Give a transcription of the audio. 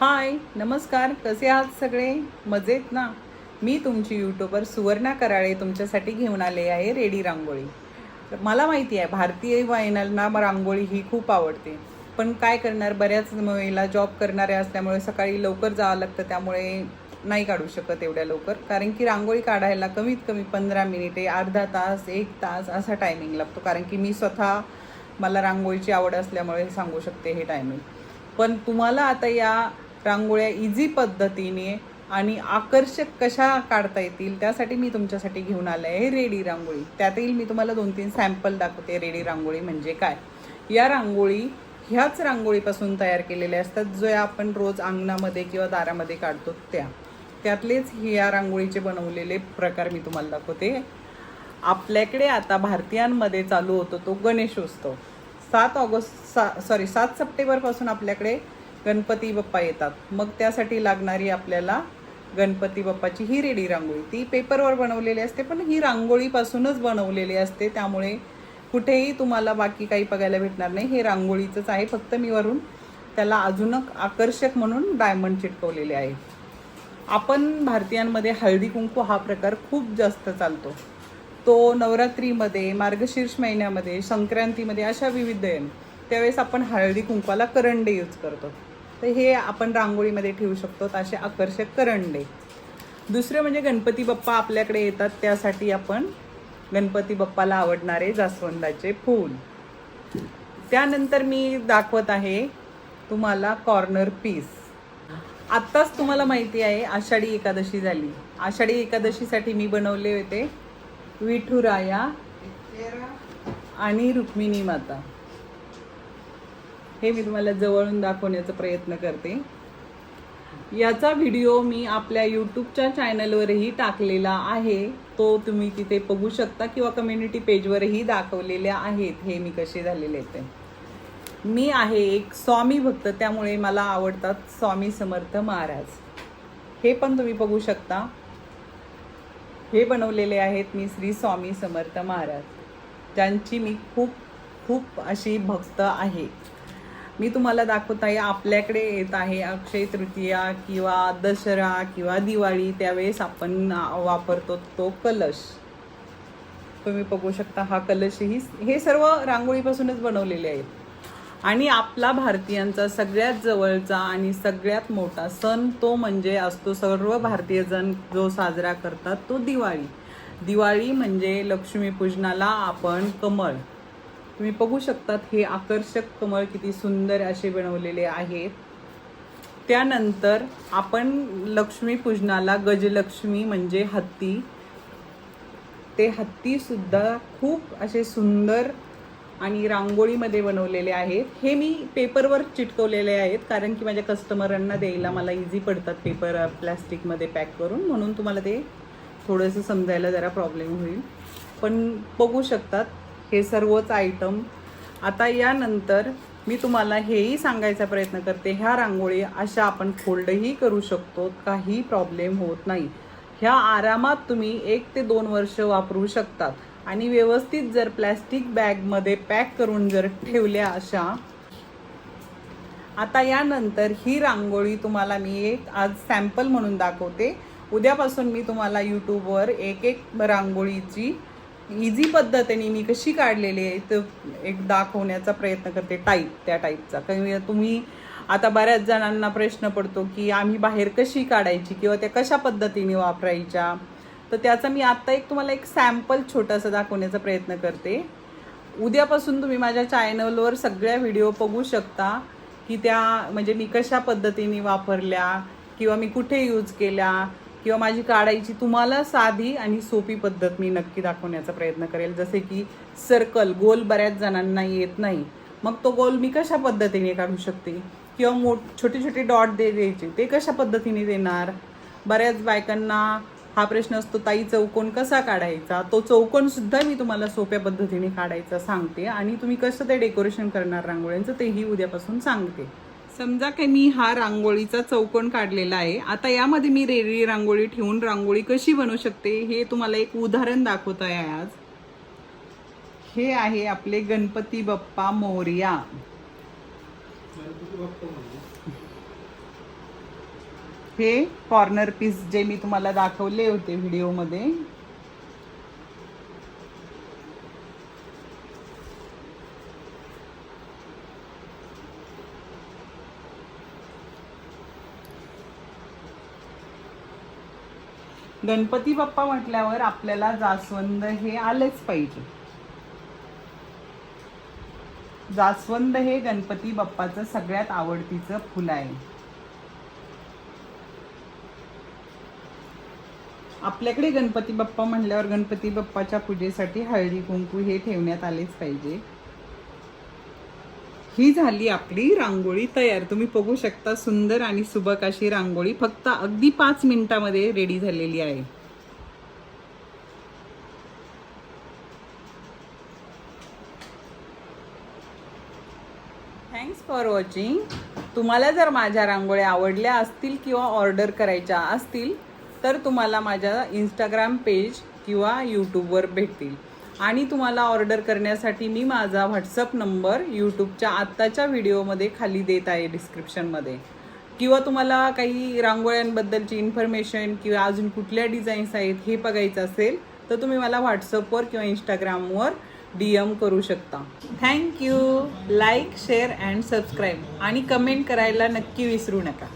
हाय नमस्कार. कसे आहात सगळे? मजेत ना? मी तुमची यूट्यूबर सुवर्णा कराळे तुमच्यासाठी घेऊन आले आहे रेडी रांगोळी. मला माहिती आहे भारतीय महिलांना रांगोळी ही खूप आवडते. पण काय करणार? बऱ्याच महिला जॉब करणाऱ्या असल्यामुळे सकाळी लवकर जावं लागतं त्यामुळे नाही काढू शकत एवढ्या लवकर. कारण की रांगोळी काढायला कमीत कमी पंधरा मिनिटे अर्धा तास एक तास असा टायमिंग लागतो. कारण की मी स्वतः मला रांगोळीची आवड असल्यामुळे सांगू शकते हे टायमिंग पण तुम्हाला आता या रांगोळ्या इझी पद्धतीने आणि आकर्षक कशा काढता येतील त्यासाठी मी तुमच्यासाठी घेऊन आले आहे रेडी रांगोळी. त्यातही मी तुम्हाला दोन तीन सॅम्पल दाखवते रेडी रांगोळी म्हणजे काय. या रांगोळी ह्याच रांगोळीपासून तयार केलेल्या असतात जो आपण रोज अंगणामध्ये किंवा दारामध्ये काढतो त्या. त्यातलेच ह्या रांगोळीचे बनवलेले प्रकार मी तुम्हाला दाखवते. आपल्याकडे आता भारतीयांमध्ये चालू होतो तो गणेशोत्सव. सात ऑगस्ट सा सॉरी सात सप्टेंबरपासून आपल्याकडे गणपती बाप्पा येतात. मग त्यासाठी लागणारी आपल्याला गणपती बाप्पाची ही रेडी रांगोळी. ती पेपरवर बनवलेली असते पण ही रांगोळीपासूनच बनवलेली असते. त्यामुळे कुठेही तुम्हाला बाकी काही बघायला भेटणार नाही. हे रांगोळीचंच आहे. फक्त मी वरून त्याला अजून आकर्षक म्हणून डायमंड चिटकवलेले आहे. आपण भारतीयांमध्ये हळदी कुंकू हा प्रकार खूप जास्त चालतो. तो नवरात्रीमध्ये मार्गशीर्ष महिन्यामध्ये संक्रांतीमध्ये अशा विविध आहे त्यावेळेस आपण हळदी कुंकवाला करंडे यूज करतो. तर हे आपण रांगोळीमध्ये ठेवू शकतो असे आकर्षक करंडे. दुसरं म्हणजे गणपती बाप्पा आपल्याकडे येतात त्यासाठी आपण गणपती बाप्पाला आवडणारे जास्वंदाचे फूल. त्यानंतर मी दाखवत आहे तुम्हाला कॉर्नर पीस. आत्ताच तुम्हाला माहिती आहे आषाढी एकादशी झाली. आषाढी एकादशीसाठी मी बनवले होते विठुराया आणि रुक्मिणी माता. हे मी तुम्हाला जवळून दाखवण्याचा प्रयत्न करते. याचा व्हिडिओ मी आपल्या यूट्यूबच्या चॅनलवरही टाकलेला आहे. तो तुम्ही तिथे बघू शकता किंवा कम्युनिटी पेजवरही दाखवलेल्या आहेत. हे मी कसे झालेले ते. मी आहे एक स्वामी भक्त त्यामुळे मला आवडतात स्वामी समर्थ महाराज. हे पण तुम्ही बघू शकता. हे बनवलेले आहेत मी श्री स्वामी समर्थ महाराज. ज्यांची मी खूप खूप अशी भक्त आहे. मी तुम्हाला दाखवत आहे आपल्याकडे येत आहे अक्षय तृतीया किंवा दसरा किंवा दिवाळी. त्यावेळेस आपण वापरतो तो कलश. तुम्ही बघू शकता हा कलशही हे सर्व रांगोळीपासूनच बनवलेले आहेत. आणि आपला भारतीयांचा सगळ्यात जवळचा आणि सगळ्यात मोठा सण तो म्हणजे असतो सर्व भारतीय जण जो साजरा करतात तो दिवाळी. दिवाळी म्हणजे लक्ष्मीपूजनाला आपण कमळ. तुम्ही बघू शकतात हे आकर्षक कमळ किती सुंदर असे बनवलेले आहेत त्यानंतर आपण लक्ष्मीपूजनाला गजलक्ष्मी म्हणजे हत्ती. ते हत्ती सुद्धा खूप असे सुंदर आणि रांगोळीमध्ये बनवलेले आहेत. हे मी पेपरवर चिटकवलेले आहेत कारण की माझ्या कस्टमरांना द्यायला मला इझी पडतात पेपर प्लॅस्टिकमध्ये पॅक करून म्हणून तुम्हाला ते थोडंसं समजायला जरा प्रॉब्लेम होईल. पण बघू शकतात हे सर्वच आयटम आता यानंतर मी तुम्हाला हेही सांगायचा प्रयत्न करते ह्या रांगोळी अशा आपण फोल्डही करू शकतो काही प्रॉब्लेम होत नाही. ह्या आरामात तुम्ही एक ते दोन वर्ष वापरू शकतात. आणि व्यवस्थित जर प्लॅस्टिक बॅगमध्ये पॅक करून जर ठेवल्या अशा आता यानंतर ही रांगोळी तुम्हाला मी एक आज सॅम्पल म्हणून दाखवते. उद्यापासून मी तुम्हाला यूट्यूबवर एक एक रांगोळीची इझी पद्धतीने मी कशी काढलेली आहे तर एक दाखवण्याचा प्रयत्न करते टाईप त्या टाईपचा कारण तुम्ही आता बऱ्याच जणांना प्रश्न पडतो की आम्ही बाहेर कशी काढायची किंवा त्या कशा पद्धतीने वापरायच्या? तर त्याचा मी आत्ता एक तुम्हाला एक सॅम्पल छोटासा दाखवण्याचा प्रयत्न करते. उद्यापासून तुम्ही माझ्या चॅनलवर सगळ्या व्हिडिओ बघू शकता की त्या म्हणजे मी कशा पद्धतीने वापरल्या किंवा मी कुठे यूज केल्या. किंवा माझी काढायची तुम्हाला साधी आणि सोपी पद्धत मी नक्की दाखवण्याचा प्रयत्न करेल. जसे की सर्कल गोल बऱ्याच जणांना येत नाही. मग तो गोल मी कशा पद्धतीने काढू शकते? किंवा मोठ छोटे छोटे डॉट दे द्यायचे. ते कशा पद्धतीने देणार? बऱ्याच बायकांना हा प्रश्न असतो ताई चौकोन कसा काढायचा? तो चौकोनसुद्धा मी तुम्हाला सोप्या पद्धतीने काढायचा सांगते आणि तुम्ही कसं ते डेकोरेशन करणार रांगोळ्यांचं तेही उद्यापासून सांगते. समजा की मी हा रांगोळीचा चौकोन काढलेला आहे आता यामध्ये मी रेडी रांगोळी ठेवून रांगोळी कशी बनवू शकते हे तुम्हाला एक उदाहरण दाखवत आहे आज. हे आहे आपले गणपती बाप्पा मोर्या. हे कॉर्नर पीस जे मी तुम्हाला दाखवले होते व्हिडिओमध्ये गणपती बाप्पा म्हटल्यावर आपल्याला जास्वंद हे आलेच पाहिजे. जास्वंद हे गणपती बाप्पाचं सगळ्यात आवडतीचं फुल आहे. आपल्याकडे गणपती बाप्पा म्हटल्यावर गणपती बाप्पाच्या पूजेसाठी हळदी कुंकू हे ठेवण्यात आलेच पाहिजे. ही झाली आपली रांगोळी तयार. तुम्ही बघू शकता सुंदर आणि सुबक अशी रांगोळी फक्त अगदी पाच मिनिटामध्ये रेडी झालेली आहे. थँक्स फॉर वॉचिंग तुम्हाला जर माझ्या रांगोळ्या आवडल्या असतील किंवा ऑर्डर करायच्या असतील तर तुम्हाला माझ्या इंस्टाग्राम पेज किंवा यूट्यूबवर भेटतील. आणि तुम्हाला ऑर्डर करण्यासाठी मी माझा व्हॉट्सअप नंबर यूट्यूबच्या आत्ताच्या व्हिडिओमध्ये खाली देत आहे डिस्क्रिप्शनमध्ये. किंवा तुम्हाला काही रांगोळ्यांबद्दलची इन्फॉर्मेशन किंवा अजून कुठल्या डिझाईन्स आहेत हे बघायचं असेल तर तुम्ही मला व्हॉट्सअपवर किंवा इंस्टाग्रामवर डी एम करू शकता. Thank you like share and subscribe आणि कमेंट करायला नक्की विसरू नका.